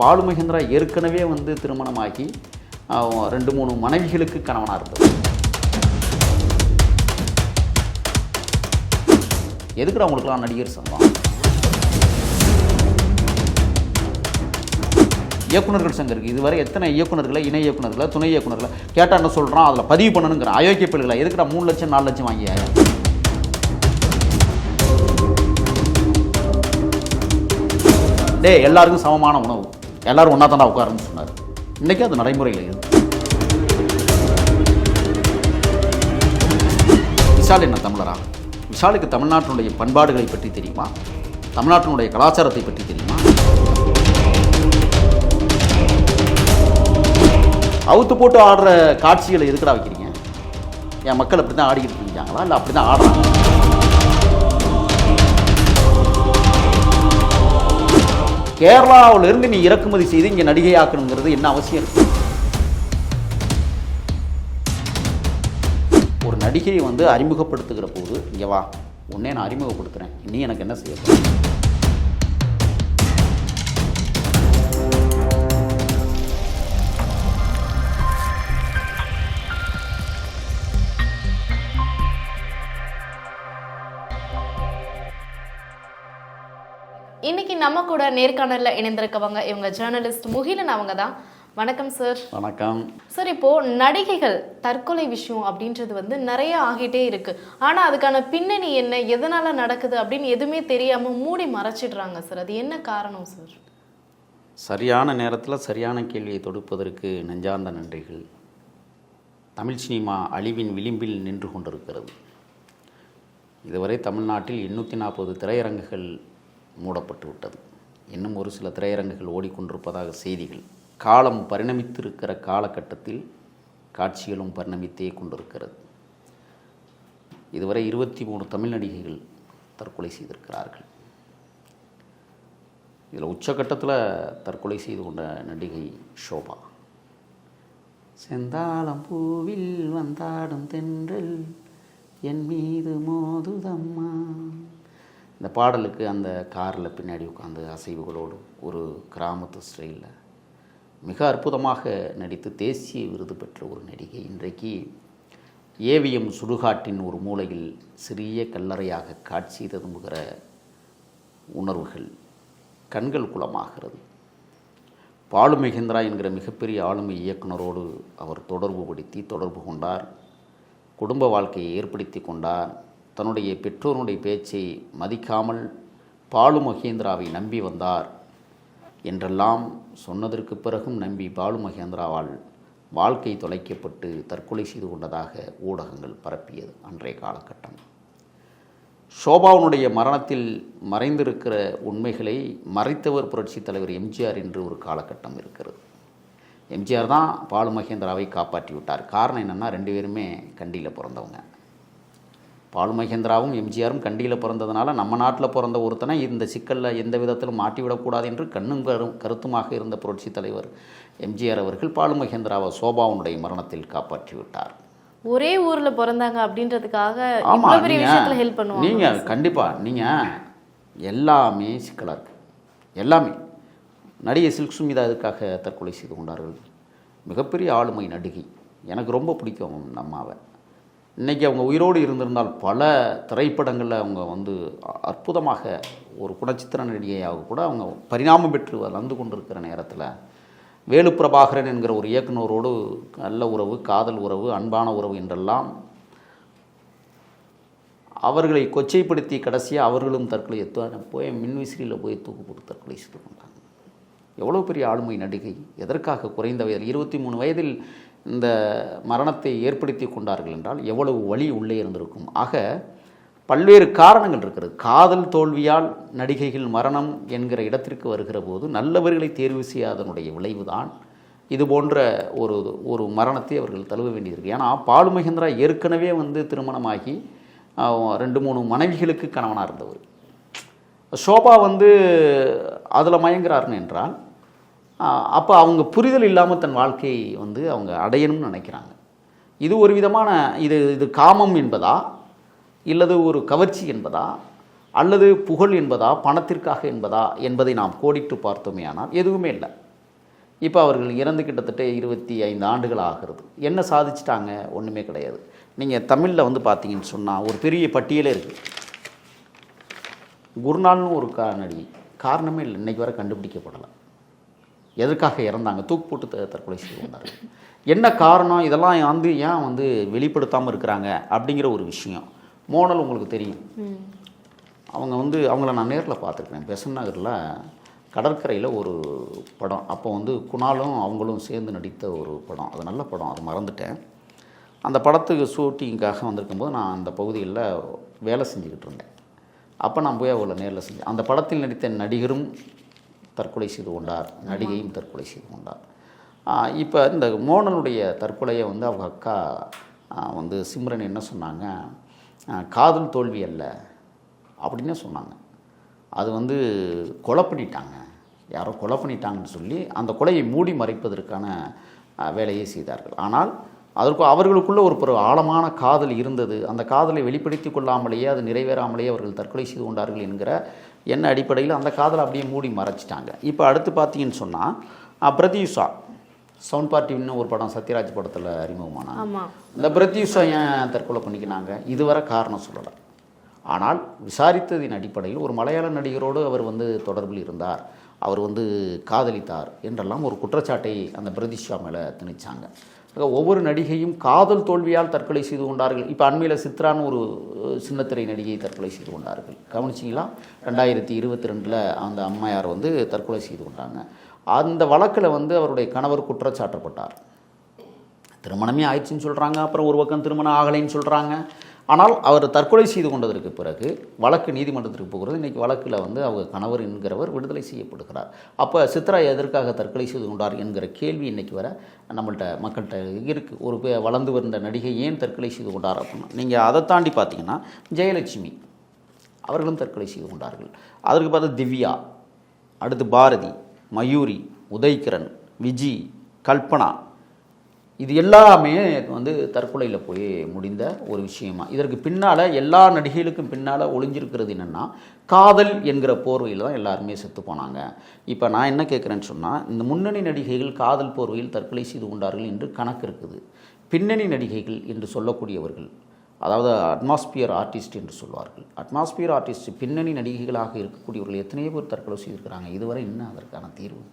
பாலு மகேந்திரா ஏற்கனவே வந்து திருமணமாகி ரெண்டு மூணு மனைவிகளுக்கு கணவனாக இருந்தது எதுக்குடா அவங்களுக்குலாம் நடிகர் சங்கம்? இயக்குனர்கள் சங்கம் இருக்குது இதுவரை எத்தனை இயக்குனர்களை இணை இயக்குநர்களை துணை இயக்குநர்களை கேட்டால் என்ன சொல்கிறான் அதில் பதிவு பண்ணணுங்கிற அயோக்கிய பிள்ளைகளை. எதுக்குடா மூணு லட்சம் நாலு லட்சம் வாங்கி டே எல்லாருக்கும் சமமான உணவு. எல்லாரும் ஒன்றா தானே உட்காருன்னு சொன்னார். இன்றைக்கி அது நடைமுறையில் இருக்கு விஷால் என்ன தமிழரா? விஷாலுக்கு தமிழ்நாட்டினுடைய பண்பாடுகளை பற்றி தெரியுமா? தமிழ்நாட்டினுடைய கலாச்சாரத்தை பற்றி தெரியுமா? அவுத்து போட்டு ஆடுற காட்சிகளை எதுக்குடா வைக்கிறீங்க? என் மக்கள் அப்படி தான் ஆடிக்கிட்டு இருக்காங்களா? இல்லை அப்படி தான் ஆடுறாங்க? கேரளாவிலிருந்து நீ இறக்குமதி செய்து இங்கே நடிகையாக்கணுங்கிறது என்ன அவசியம்? ஒரு நடிகையை வந்து அறிமுகப்படுத்துகிற போது இங்கே வா உன்னே நான் அறிமுகப்படுத்துகிறேன் நீ எனக்கு என்ன செய்ய இன்னைக்கு நம்ம கூட நேர்காணல்ல இணைந்திருக்கவங்க இவங்க ஜேர்னலிஸ்ட் முகிலன் அவங்க தான் வணக்கம் சார் வணக்கம். சார் இப்போ நடிகைகள் தற்கொலை விஷயம் அப்படின்றது வந்து நிறைய ஆகிட்டே இருக்கு. ஆனா அதுக்கான பின்னணி என்ன எதனால நடக்குது அப்படின்னு எதுவுமே தெரியாம மூடி மறைச்சிடுறாங்க சார் அது என்ன காரணம் சார் சரியான நேரத்தில் சரியான கேள்வியை தொடுப்பதற்கு நெஞ்சார்ந்த நன்றிகள். தமிழ் சினிமா அழிவின் விளிம்பில் நின்று கொண்டிருக்கிறது. இதுவரை தமிழ்நாட்டில் எண்ணூற்றி நாற்பது திரையரங்குகள் மூடப்பட்டு விட்டது. இன்னும் ஒரு சில திரையரங்குகள் ஓடிக்கொண்டிருப்பதாக செய்திகள். காலம் பரிணமித்திருக்கிற காலகட்டத்தில் காட்சிகளும் பரிணமித்தே கொண்டிருக்கிறது. இதுவரை இருபத்தி மூணு தமிழ் நடிகைகள் தற்கொலை செய்திருக்கிறார்கள். இதில் உச்சக்கட்டத்தில் தற்கொலை செய்து கொண்ட நடிகை ஷோபா. செந்தாளம் பூவில் வந்தாடும் தென்றல் என் மீது மோதுதம்மா. இந்த பாடலுக்கு அந்த காரில் பின்னாடி உட்காந்து அசைவுகளோடு ஒரு கிராமத்து ஸ்டைலில் மிக அற்புதமாக நடித்து தேசிய விருது பெற்ற ஒரு நடிகை இன்றைக்கு ஏவிஎம் சுடுகாட்டின் ஒரு மூலையில் சிறிய கல்லறையாக காட்சி ததும்புகிற உணர்வுகள் கண்கள் குளமாகிறது. பாலு மகேந்திரா என்கிற மிகப்பெரிய ஆளுமை இயக்குனரோடு அவர் தொடர்பு படுத்தி தொடர்பு கொண்டார். குடும்ப வாழ்க்கையை ஏற்படுத்தி கொண்டார். தன்னுடைய பெற்றோருடைய பேச்சை மதிக்காமல் பாலு மகேந்திராவை நம்பி வந்தார் என்றெல்லாம் சொன்னதற்கு பிறகும் நம்பி பாலு மகேந்திராவால் வாழ்க்கை தொலைக்கப்பட்டு தற்கொலை செய்து கொண்டதாக ஊடகங்கள் பரப்பியது அன்றைய காலகட்டம். ஷோபாவுனுடைய மரணத்தில் மறைந்திருக்கிற உண்மைகளை மறைத்தவர் புரட்சித் தலைவர் எம்ஜிஆர் என்று ஒரு காலகட்டம் இருக்கிறது. எம்ஜிஆர் தான் பாலு மகேந்திராவை காப்பாற்றி விட்டார் காரணம் என்னென்னா ரெண்டு பேருமே கண்டியில் பிறந்தவங்க. பாலு மகேந்திராவும் எம்ஜிஆரும் கண்டியில் பிறந்ததுனால நம்ம நாட்டில் பிறந்த ஒருத்தனை இந்த சிக்கலில் எந்த விதத்திலும் மாட்டிவிடக்கூடாது என்று கண்ணும் கரும் கருத்துமாக இருந்த புரட்சித் தலைவர் எம்ஜிஆர் அவர்கள் பாலு மகேந்திராவை சோபாவுனுடைய மரணத்தில் காப்பாற்றி விட்டார் ஒரே ஊர்ல பிறந்தாங்க அப்படின்றதுக்காக ஆமாம் விஷயத்துல ஹெல்ப் நீங்கள் பண்ணுவாங்க. நீங்கள் கண்டிப்பாக நீங்கள் எல்லாமே சிக்கலாக இருக்கு எல்லாமே. நடிகை சில்க் சுமிதா இதுக்காக தற்கொலை செய்து கொண்டார்கள்? மிகப்பெரிய ஆளுமை நடிகை. எனக்கு ரொம்ப பிடிக்கும் அம்மாவை இன்றைக்கி அவங்க உயிரோடு இருந்திருந்தால் பல திரைப்படங்களில் அவங்க வந்து அற்புதமாக ஒரு குணச்சித்திர நடிகையாக கூட அவங்க பரிணாமம் பெற்று வளர்ந்து கொண்டிருக்கிற நேரத்தில் வேலு பிரபாகரன் என்கிற ஒரு இயக்குனரோடு நல்ல உறவு காதல் உறவு அன்பான உறவு என்றெல்லாம் அவர்களை கொச்சைப்படுத்தி கடைசியாக அவர்களும் தற்கொலை எத்து போய் மின்விசிறியில் போய் தூக்கு போட்டு தற்கொலை செய்து கொண்டாங்க. எவ்வளோ பெரிய ஆளுமை நடிகை எதற்காக குறைந்த வயதில் இருபத்தி மூணு வயதில் இந்த மரணத்தை ஏற்படுத்தி கொண்டார்கள் என்றால் எவ்வளவு வலி உள்ளே இருந்திருக்கும். ஆக பல்வேறு காரணங்கள் இருக்கிறது. காதல் தோல்வியால் நடிகைகள் மரணம் என்கிற இடத்திற்கு வருகிற போது நல்லவர்களை தேர்வு செய்யாதனுடைய விளைவுதான் இது போன்ற ஒரு ஒரு மரணத்தை அவர்கள் தழுவ வேண்டியிருக்கு. ஏன்னா பாலு மகேந்திரா ஏற்கனவே வந்து திருமணமாகி ரெண்டு மூணு மனைவிகளுக்கு கணவனாக இருந்தவர். ஷோபா வந்து அதில் மயங்குறாருன்னு என்றால் அப்போ அவங்க புரிதல் இல்லாமல் தன் வாழ்க்கையை வந்து அவங்க அடையணும்னு நினைக்கிறாங்க. இது ஒரு விதமான இது இது காமம் என்பதா? இல்லது ஒரு கவர்ச்சி என்பதா? அல்லது புகழ் என்பதா? பணத்திற்காக என்பதா? என்பதை நாம் கோடிட்டு பார்த்தோமே ஆனால் எதுவுமே இல்லை. இப்போ அவர்கள் இறந்து கிட்டத்தட்ட இருபத்தி ஐந்து ஆண்டுகள் ஆகிறது. என்ன சாதிச்சிட்டாங்க? ஒன்றுமே கிடையாது. நீங்கள் தமிழில் வந்து பார்த்தீங்கன்னு சொன்னால் ஒரு பெரிய பட்டியலே இருக்குது குருநாள்னு ஒரு கா நடிகை காரணமே இல்லை. இன்றைக்கி வர கண்டுபிடிக்கப்படலை. எதற்காக இறந்தாங்க? தூக்கு போட்டு தற்கொலை செய்து கொண்டார்கள் என்ன காரணம்? இதெல்லாம் வந்து ஏன் வந்து வெளிப்படுத்தாமல் இருக்கிறாங்க? அப்படிங்கிற ஒரு விஷயம். மோனல் உங்களுக்கு தெரியும். அவங்க வந்து அவங்கள நான் நேரில் பார்த்துருக்கேன் பெசன் நகரில் கடற்கரையில் ஒரு படம். அப்போ வந்து குணாலும் அவங்களும் சேர்ந்து நடித்த ஒரு படம். அது நல்ல படம். அது மறந்துட்டேன். அந்த படத்துக்கு ஷூட்டிங்காக வந்திருக்கும்போது நான் அந்த பகுதியில் வேலை செஞ்சுக்கிட்டு இருந்தேன். அப்போ நான் போய் அவங்கள நேரில் செஞ்சேன். அந்த படத்தில் நடித்த நடிகரும் தற்கொலை செய்து கொண்டார் நடிகையும் தற்கொலை செய்து கொண்டார். இப்போ இந்த மோனனுடைய தற்கொலையை வந்து அவங்க அக்கா வந்து சிம்ரன் என்ன சொன்னாங்க? காதல் தோல்வி அல்ல அப்படின்னு சொன்னாங்க. அது வந்து கொலை பண்ணிட்டாங்க யாரோ கொலை பண்ணிட்டாங்கன்னு சொல்லி அந்த கொலையை மூடி மறைப்பதற்கான வேலையை செய்தார்கள். ஆனால் அதற்கு அவர்களுக்குள்ள ஒரு ஒரு ஆழமான காதல் இருந்தது. அந்த காதலை வெளிப்படுத்தி கொள்ளாமலேயே அது நிறைவேறாமலேயே அவர்கள் தற்கொலை செய்து கொண்டார்கள் என்கிற என்ன அடிப்படையில் அந்த காதலை அப்படியே மூடி மறைச்சிட்டாங்க. இப்போ அடுத்து பார்த்தீங்கன்னு சொன்னால் பிரத்யூஷா. சவுண்ட் பார்ட்டின்னு ஒரு படம் சத்யராஜ் படத்தில் அறிமுகமானாங்க. இந்த பிரத்யூஷா ஏன் தற்கொலை பண்ணிக்கினாங்க? இதுவரை காரணம் சொல்லலை. ஆனால் விசாரித்ததின் அடிப்படையில் ஒரு மலையாள நடிகரோடு அவர் வந்து தொடர்பில் இருந்தார். அவர் வந்து காதலித்தார் என்றெல்லாம் ஒரு குற்றச்சாட்டை அந்த பிரதிஷா மேலே திணிச்சாங்க. ஒவ்வொரு நடிகையும் காதல் தோல்வியால் தற்கொலை செய்து கொண்டார்கள். இப்போ அண்மையில் சித்ரான்னு ஒரு சின்னத்திரை நடிகையை தற்கொலை செய்து கொண்டார்கள். கவனிச்சிங்களா? ரெண்டாயிரத்தி இருபத்தி ரெண்டில் அந்த அம்மையார் வந்து தற்கொலை செய்து கொண்டாங்க. அந்த வழக்கில் வந்து அவருடைய கணவர் குற்றச்சாட்டப்பட்டார். திருமணமே ஆயிடுச்சுன்னு சொல்கிறாங்க அப்புறம் ஒரு பக்கம் திருமணம் ஆகலைன்னு சொல்கிறாங்க ஆனால் அவர் தற்கொலை செய்து கொண்டதற்கு பிறகு வழக்கு நீதிமன்றத்திற்கு போகிறது. இன்றைக்கி வழக்கில் வந்து அவங்க கணவர் என்கிறவர் விடுதலை செய்யப்படுகிறார். அப்போ சித்ரா எதற்காக தற்கொலை செய்து கொண்டார் என்கிற கேள்வி இன்றைக்கி வர நம்மள்கிட்ட மக்கள்கிட்ட இருக்குது ஒரு பே- வளர்ந்து வந்த நடிகை ஏன் தற்கொலை செய்து கொண்டார் அப்படின்னா நீங்கள் அதை தாண்டி பார்த்தீங்கன்னா ஜெயலட்சுமி அவர்களும் தற்கொலை செய்து கொண்டார்கள். அதற்கு பார்த்தா திவ்யா அடுத்து பாரதி மயூரி உதய்கிரண் விஜி கல்பனா இது எல்லாமே வந்து தற்கொலையில் போய் முடிந்த ஒரு விஷயமா. இதற்கு பின்னால் எல்லா நடிகைகளுக்கும் பின்னால் ஒளிஞ்சிருக்கிறது என்னென்னா காதல் என்கிற போர்வையில் தான் எல்லாருமே செத்து போனாங்க. இப்போ நான் என்ன கேட்குறேன்னு சொன்னால் இந்த முன்னணி நடிகைகள் காதல் போர்வையில் தற்கொலை செய்து கொண்டார்கள் என்று கணக்கு இருக்குது. பின்னணி நடிகைகள் என்று சொல்லக்கூடியவர்கள் அதாவது அட்மாஸ்பியர் ஆர்டிஸ்ட் என்று சொல்வார்கள். அட்மாஸ்பியர் ஆர்டிஸ்ட் பின்னணி நடிகைகளாக இருக்கக்கூடியவர்கள் எத்தனையோ பேர் தற்கொலை செய்திருக்கிறாங்க. இதுவரை என்ன அதற்கான தீர்வு?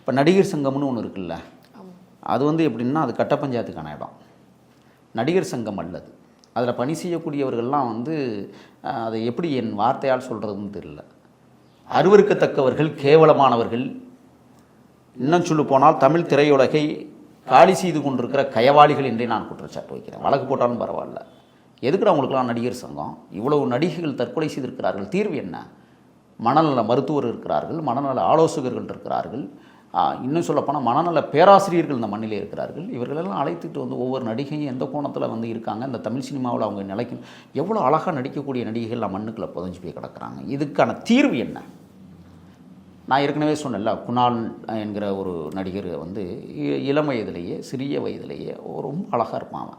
இப்போ நடிகர் சங்கம்னு ஒன்று இருக்குல்ல அது வந்து எப்படின்னா அது கட்ட பஞ்சாயத்துக்கான இடம். நடிகர் சங்கம் அல்லது. அதில் பணி செய்யக்கூடியவர்கள்லாம் வந்து அதை எப்படி என் வார்த்தையால் சொல்கிறதுன்னு தெரியல. அருவருக்கத்தக்கவர்கள் கேவலமானவர்கள். இன்னும் சொல்லு போனால் தமிழ் திரையுலகை காலி செய்து கொண்டிருக்கிற கயவாளிகள் என்றே நான் குற்றச்சாட்டு வைக்கிறேன். வழக்கு போட்டாலும் பரவாயில்ல. எதுக்குடா அவங்களுக்குலாம் நடிகர் சங்கம்? இவ்வளவு நடிகைகள் தற்கொலை செய்திருக்கிறார்கள். தீர்வு என்ன? மனநல மருத்துவர் இருக்கிறார்கள். மனநல ஆலோசகர்கள் இருக்கிறார்கள். இன்னும் சொல்லப்போனால் மனநல பேராசிரியர்கள் இந்த மண்ணிலே இருக்கிறார்கள். இவர்களெல்லாம் அழைத்துட்டு வந்து ஒவ்வொரு நடிகையும் எந்த கோணத்தில் வந்து இருக்காங்க இந்த தமிழ் சினிமாவில் அவங்க நிலைக்கும் எவ்வளோ அழகாக நடிக்கக்கூடிய நடிகைகள் நம்ம மண்ணுக்குள்ளே புதஞ்சு போய் கிடக்குறாங்க. இதுக்கான தீர்வு என்ன? நான் ஏற்கனவே சொன்னேன்ல குணால் என்கிற ஒரு நடிகர் வந்து இ- இளம் வயதிலேயே சிறிய வயதிலேயே ரொம்ப அழகாக இருப்பான் அவன்.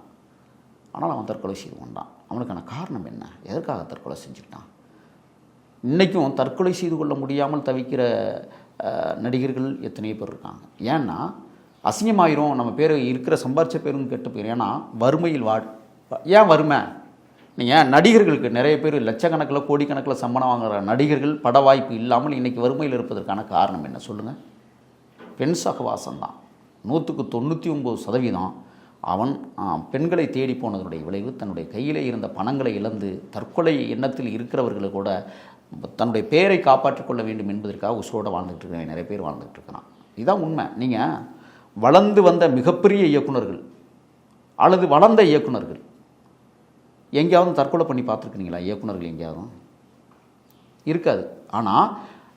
ஆனால் அவன் தற்கொலை செய்து கொண்டான். அவனுக்கான காரணம் என்ன? எதற்காக தற்கொலை செஞ்சுக்கிட்டான் இன்றைக்கும் தற்கொலை செய்து கொள்ள முடியாமல் தவிக்கிற நடிகர்கள் எத்தனையோ பேர் இருக்காங்க. ஏன்னா அசிங்கமாயிரும் நம்ம பேர் இருக்கிற சம்பாரிச்ச பேரும் கெட்ட பேர். ஏன்னா வறுமையில் வா ஏன் வறுமை? நீங்கள் நடிகர்களுக்கு நிறைய பேர் லட்சக்கணக்கில் கோடிக்கணக்கில் சம்பளம் வாங்குகிற நடிகர்கள் பட வாய்ப்பு இல்லாமல் இன்றைக்கி வறுமையில் இருப்பதற்கான காரணம் என்ன? சொல்லுங்கள் பெண் சகவாசம் தான். நூற்றுக்கு தொண்ணூற்றி ஒம்பது சதவீதம் அவன் பெண்களை தேடி போனதனுடைய விளைவு தன்னுடைய கையிலே இருந்த பணங்களை இழந்து தற்கொலை எண்ணத்தில் இருக்கிறவர்களை கூட தன்னுடைய பேரை காப்பாற்றிக் கொள்ள வேண்டும் என்பதற்காக உசுரோடு வாழ்ந்துகிட்டு இருக்கிற நிறைய பேர் வாழ்ந்துகிட்டு இருக்கிறான். இதுதான் உண்மை. நீங்கள் வளர்ந்து வந்த மிகப்பெரிய இயக்குனர்கள் அல்லது வளர்ந்த இயக்குனர்கள் எங்கேயாவது தற்கொலை பண்ணி பார்த்துருக்கீங்களா இயக்குனர்கள் எங்கேயாவது? இருக்காது. ஆனால்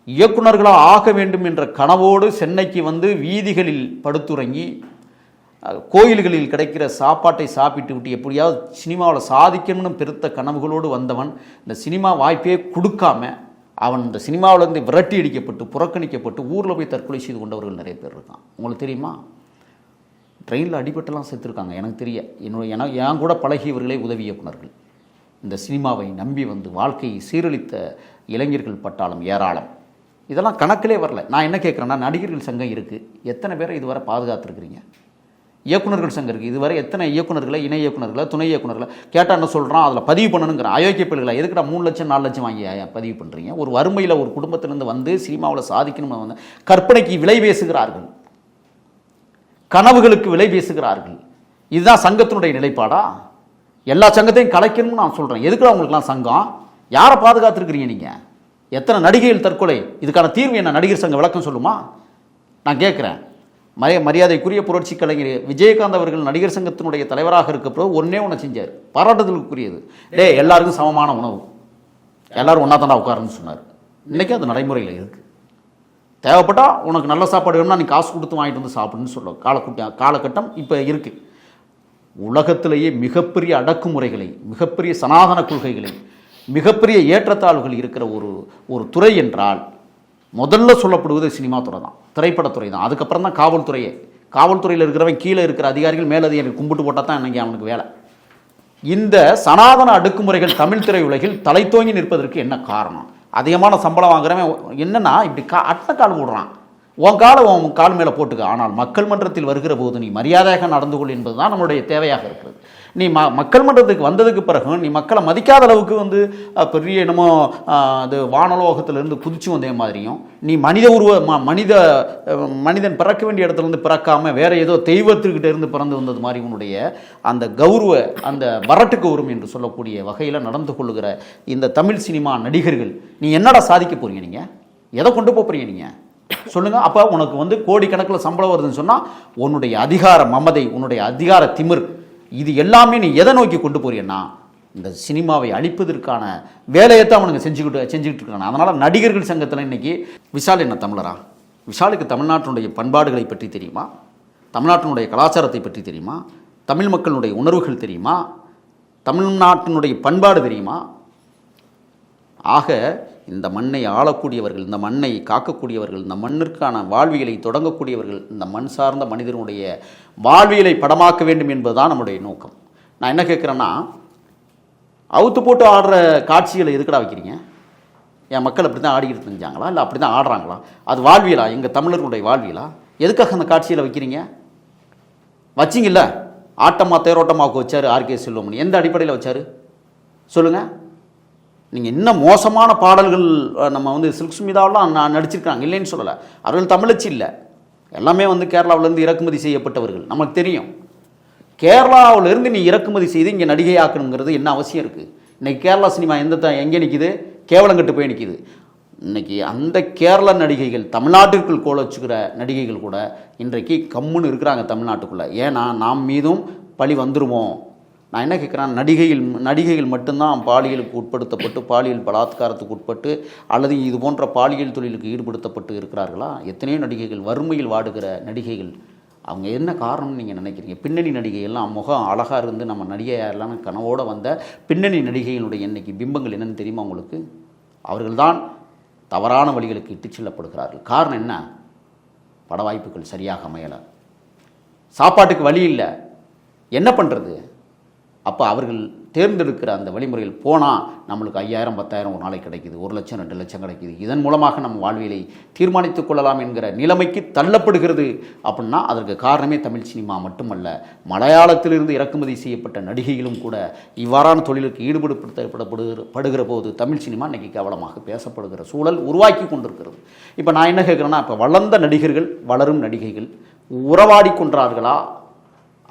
இயக்குனர்களாக ஆக வேண்டும் என்ற கனவோடு சென்னைக்கு வந்து வீதிகளில் படுத்துறங்கி கோயில்களில் கிடைக்கிற சாப்பாட்டை சாப்பிட்டு விட்டு எப்படியாவது சினிமாவில் சாதிக்கணும்னு பெருத்த கனவுகளோடு வந்தவன் இந்த சினிமா வாய்ப்பே கொடுக்காம அவன் இந்த சினிமாவிலேருந்து விரட்டி அடிக்கப்பட்டு புறக்கணிக்கப்பட்டு ஊரில் போய் தற்கொலை செய்து கொண்டவர்கள் நிறைய பேர் இருக்கான் உங்களுக்கு தெரியுமா? ட்ரெயினில் அடிபட்டெல்லாம் செத்துருக்காங்க. எனக்கு தெரிய. என்னோட என என் கூட பழகியவர்களே உதவி இயக்குனர்கள் இந்த சினிமாவை நம்பி வந்து வாழ்க்கையை சீரழித்த இளைஞர்கள் பட்டாளம் ஏராளம். இதெல்லாம் கணக்கிலே வரல. நான் என்ன கேட்குறேன்னா நடிகர்கள் சங்கம் இருக்குது எத்தனை பேரை இதுவரை பாதுகாத்துருக்குறீங்க? இயக்குனர்கள் சங்கம் இருக்குது இதுவரை எத்தனை இயக்குனர்களை இணை இயக்குனர்களை துணை இயக்குனர்களை கேட்டால் என்ன சொல்கிறான் அதில் பதிவு பண்ணணுங்கிற அயோக்கிய பிள்ளைகளை எதுக்கிட்ட மூணு லட்சம் நாலு லட்சம் வாங்கி பதிவு பண்ணுறீங்க ஒரு வறுமையில் ஒரு குடும்பத்திலேருந்து வந்து சினிமாவில் சாதிக்கணும்னு வந்து கற்பனைக்கு விலை பேசுகிறார்கள். கனவுகளுக்கு விலை பேசுகிறார்கள். இதுதான் சங்கத்தினுடைய நிலைப்பாடா? எல்லா சங்கத்தையும் கலைக்கணும்னு நான் சொல்கிறேன் எதுக்குடா உங்களுக்குலாம் சங்கம்? யாரை பாதுகாத்துருக்கிறீங்க நீங்கள் எத்தனை நடிகைகள் தற்கொலை? இதுக்கான தீர்வு என்ன? நடிகர் சங்கம் விளக்கம் சொல்லுமா? நான் கேட்குறேன் மரிய மரியாதைக்குரிய புரட்சி கலைஞர் விஜயகாந்த் அவர்கள் நடிகர் சங்கத்தினுடைய தலைவராக இருக்கிறப்போ ஒன்றே ஒன்று செஞ்சார். பாராட்டுதலுக்குரியது. டே எல்லாருக்கும் சமமான உணவு. எல்லாரும் ஒன்றா தாண்டா உட்காருன்னு சொன்னார். இன்றைக்கி அது நடைமுறையில் இருக்குது தேவைப்பட்டால் உனக்கு நல்ல சாப்பாடு வேணும்னா நீ காசு கொடுத்து வாங்கிட்டு வந்து சாப்பிடுன்னு சொல்ல காலக்குட்டி காலகட்டம் இப்போ இருக்குது உலகத்திலேயே மிகப்பெரிய அடக்குமுறைகளை மிகப்பெரிய சனாதன கொள்கைகளை மிகப்பெரிய ஏற்றத்தாழ்வுகள் இருக்கிற ஒரு ஒரு துறை என்றால் முதல்ல சொல்லப்படுவது சினிமா துறை தான் திரைப்படத்துறை தான். அதுக்கப்புறம் தான் காவல்துறையே. காவல்துறையில் இருக்கிறவன் கீழே இருக்கிற அதிகாரிகள் மேலதிகாரிகள் கும்பிட்டு போட்டால் தான் இன்றைக்கி அவனுக்கு வேலை. இந்த சனாதன அடுக்குமுறைகள் தமிழ் திரையுலகில் தலைத்தோங்கி நிற்பதற்கு என்ன காரணம்? அதிகமான சம்பளம் வாங்குறவன் என்னென்னா இப்படி கா அட்டை கால் விடுறான் உன் காலை உன் கால் மேலே போட்டுக்க. ஆனால் மக்கள் மன்றத்தில் வருகிற போது நீ மரியாதையாக நடந்து கொள் என்பது தான் நம்மளுடைய தேவையாக இருக்கிறது. நீ ம மக்கள் மன்றத்துக்கு வந்ததுக்கு பிறகு நீ மக்களை மதிக்காத அளவுக்கு வந்து பெரிய என்னமோ அது வானலோகத்திலிருந்து குதிச்சு வந்தே மாதிரியும் நீ மனித உருவ ம மனித மனிதன் பிறக்க வேண்டிய இடத்துலேருந்து பிறக்காமல் வேறு வேற ஏதோ தெய்வத்துக்கிட்ட இருந்து பிறந்து வந்தது மாதிரி உன்னுடைய அந்த கௌரவ அந்த வரட்டு கௌரவம் என்று சொல்லக்கூடிய வகையில் நடந்து கொள்ளுகிற இந்த தமிழ் சினிமா நடிகர்கள் நீ என்னடா சாதிக்க போகிறீங்க நீங்கள் எதை கொண்டு போகிறீங்க நீங்கள் நீங்க? சொல்லுங்க. உனக்கு வந்து கோடிக்கணக்கில் சம்பளம் வருதுன்னு சொன்னால் உன்னுடைய அதிகார மமதை உன்னுடைய அதிகார திமிர் இது எல்லாமே நீ எதை நோக்கி கொண்டு போறீன்னா இந்த சினிமாவை அழிப்பதற்கான வேலையை தான் அவனுங்க செஞ்சுக்கிட்டு செஞ்சுக்கிட்டு இருக்காங்க அதனால் நடிகர்கள் சங்கத்தில் இன்னைக்கு விஷால் என்ன தமிழரா? விஷாலுக்கு தமிழ்நாட்டினுடைய பண்பாடுகளை பற்றி தெரியுமா? தமிழ்நாட்டினுடைய கலாச்சாரத்தை பற்றி தெரியுமா? தமிழ் மக்களுடைய உணர்வுகள் தெரியுமா? தமிழ்நாட்டினுடைய பண்பாடு தெரியுமா? ஆக இந்த மண்ணை ஆளக்கூடியவர்கள் இந்த மண்ணை காக்கக்கூடியவர்கள் இந்த மண்ணிற்கான வாழ்வியலை தொடங்கக்கூடியவர்கள் இந்த மண் சார்ந்த மனிதனுடைய வாழ்வியலை படமாக்க வேண்டும் என்பதுதான் நம்முடைய நோக்கம். நான் என்ன கேட்குறேன்னா அவுத்து போட்டு ஆடுற காட்சிகளை எதுக்கடா வைக்கிறீங்க? என் மக்கள் அப்படி தான் ஆடிக்கிட்டு இருந்தாங்களா? இல்லை அப்படி தான் ஆடுறாங்களா? அது வாழ்வியலா? எங்கள் தமிழர்களுடைய வாழ்வியலா? எதுக்காக அந்த காட்சியில் வைக்கிறீங்க? வச்சிங்கல்ல. ஆட்டமா தேரோட்டமாக வச்சார் ஆர்கே செல்வமணி. எந்த அடிப்படையில் வச்சார்? சொல்லுங்கள் நீங்கள் இன்னும் மோசமான பாடல்கள் நம்ம வந்து சில்க் சுமிதாவெலாம் நான் நடிச்சிருக்காங்க. இல்லைன்னு சொல்லலை. அவர்கள் தமிழச்சி இல்லை. எல்லாமே வந்து கேரளாவிலேருந்து இறக்குமதி செய்யப்பட்டவர்கள். நமக்கு தெரியும். கேரளாவிலேருந்து நீ இறக்குமதி செய்து இங்கே நடிகை ஆக்கணுங்கிறது என்ன அவசியம் இருக்குது இன்றைக்கி கேரளா சினிமா எந்த த எங்கே நிற்கிது கேவலங்கட்டு போய் நிற்கிது இன்னைக்கு அந்த கேரள நடிகைகள் தமிழ்நாட்டிற்குள் கோல வச்சுக்கிற நடிகைகள் கூட இன்றைக்கு கம்முன்னு இருக்கிறாங்க தமிழ்நாட்டுக்குள்ளே. ஏன்னா நாம் மீதும் பழி வந்துருமோ? நான் என்ன கேட்குறேன் நடிகையில் நடிகைகள் மட்டும்தான் பாலியலுக்கு உட்படுத்தப்பட்டு பாலியல் பலாத்காரத்துக்கு உட்பட்டு அல்லது இது போன்ற பாலியல் தொழிலுக்கு ஈடுபடுத்தப்பட்டு இருக்கிறார்களா? எத்தனையோ நடிகைகள் வறுமையில் வாடுகிற நடிகைகள். அவங்க என்ன காரணம்னு நீங்கள் நினைக்கிறீங்க? பின்னணி நடிகைகள்லாம் முகம் அழகாக இருந்து நம்ம நடிகையாரெல்லாம் கனவோடு வந்த பின்னணி நடிகைகளுடைய இன்னைக்கு பிம்பங்கள் என்னென்னு தெரியுமா உங்களுக்கு? அவர்கள்தான் தவறான வழிகளுக்கு இட்டுச் செல்லப்படுகிறார்கள். காரணம் என்ன? பட வாய்ப்புகள் சரியாக அமையலை. சாப்பாட்டுக்கு வழி இல்லை. என்ன பண்ணுறது அப்போ அவர்கள் தேர்ந்தெடுக்கிற அந்த வழிமுறையில் போனால் நம்மளுக்கு ஐயாயிரம் பத்தாயிரம் ஒரு நாளைக்கு கிடைக்குது ஒரு லட்சம் ரெண்டு லட்சம் கிடைக்குது. இதன் மூலமாக நம்ம வாழ்வியலை தீர்மானித்துக் கொள்ளலாம் என்கிற நிலைமைக்கு தள்ளப்படுகிறது அப்படின்னா அதற்கு காரணமே தமிழ் சினிமா மட்டுமல்ல மலையாளத்திலிருந்து இறக்குமதி செய்யப்பட்ட நடிகைகளும் கூட இவ்வாறான தொழிலுக்கு ஈடுபடுத்தப்படுகிற படுகிற போது தமிழ் சினிமா இன்றைக்கி கேவலமாக பேசப்படுகிற சூழல் உருவாக்கி கொண்டிருக்கிறது. இப்போ நான் என்ன கேட்குறேன்னா இப்போ வளர்ந்த நடிகர்கள் வளரும் நடிகைகள் உறவாடி கொன்றார்களா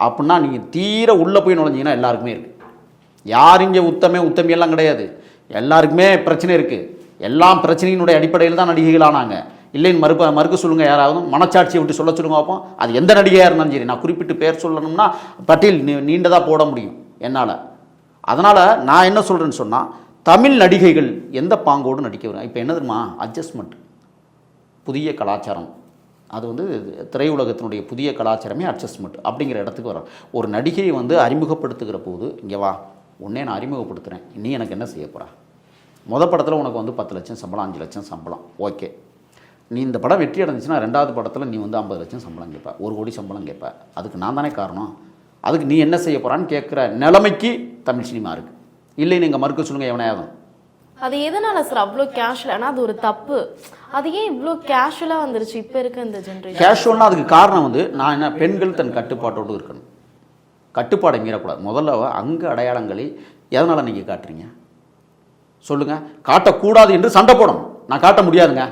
அப்படின்னா நீங்கள் தீர உள்ளே போய் நுழைஞ்சிங்கன்னா எல்லாருக்குமே இருக்குது யார் இங்கே உத்தமே உத்தமையெல்லாம் கிடையாது. எல்லாருக்குமே பிரச்சனை இருக்குது எல்லாம் பிரச்சனையினுடைய அடிப்படையில் தான் நடிகைகள் ஆனாங்க. இல்லைன்னு மறுப்ப மறுக்க சொல்லுங்கள் யாராவது. மனச்சாட்சியை விட்டு சொல்ல சொல்லுங்க பார்ப்போம். அது எந்த நடிகையாக இருந்தாலும் சரி. நான் குறிப்பிட்டு பேர் சொல்லணும்னா பட்டியல் நீண்டதாக போட முடியும் என்னால். அதனால் நான் என்ன சொல்கிறேன்னு சொன்னால் தமிழ் நடிகைகள் எந்த பாங்கோடு நடிக்க வரும்? இப்போ என்ன தெரியுமா? அட்ஜஸ்ட்மெண்ட் புதிய கலாச்சாரம். அது வந்து திரையுலகத்தினுடைய புதிய கலாச்சாரமே அட்ஜஸ்ட்மெண்ட் அப்படிங்கிற இடத்துக்கு வரும் ஒரு நடிகையை வந்து அறிமுகப்படுத்துகிற போது இங்கே வா உன்னே நான் அறிமுகப்படுத்துகிறேன் நீ எனக்கு என்ன செய்ய போகிறா முத படத்தில் உனக்கு வந்து பத்து லட்சம் சம்பளம் அஞ்சு லட்சம் சம்பளம். ஓகே. நீ இந்த படம் வெற்றி அடைஞ்சிச்சுன்னா ரெண்டாவது படத்தில் நீ வந்து ஐம்பது லட்சம் சம்பளம் கேட்ப. ஒரு கோடி சம்பளம் கேட்ப. அதுக்கு நான் தானே காரணம்? அதுக்கு நீ என்ன செய்ய போகிறான்னு கேட்குற நிலைமைக்கு தமிழ் சினிமா இருக்குது இல்லை நீங்கள் மறுக்க சொல்லுங்கள் எவனையாவது. அது எதனால சார் அவ்வளோ கேஷுவல் ஆனால் அது ஒரு தப்பு. அது ஏன் இவ்வளோ கேஷுவலாக வந்துருச்சு? இப்போ இருக்க இந்த ஜென்ரேஷன் கேஷுவல்னா அதுக்கு காரணம் வந்து நான் என்ன பெண்கள் தன் கட்டுப்பாட்டோடு இருக்கணும். கட்டுப்பாடை மீறக்கூடாது. முதல்ல அங்கு அடையாளங்களை எதனால் நீங்கள் காட்டுறீங்க? சொல்லுங்கள் காட்டக்கூடாது என்று சண்டை போடணும். நான் காட்ட முடியாதுங்க.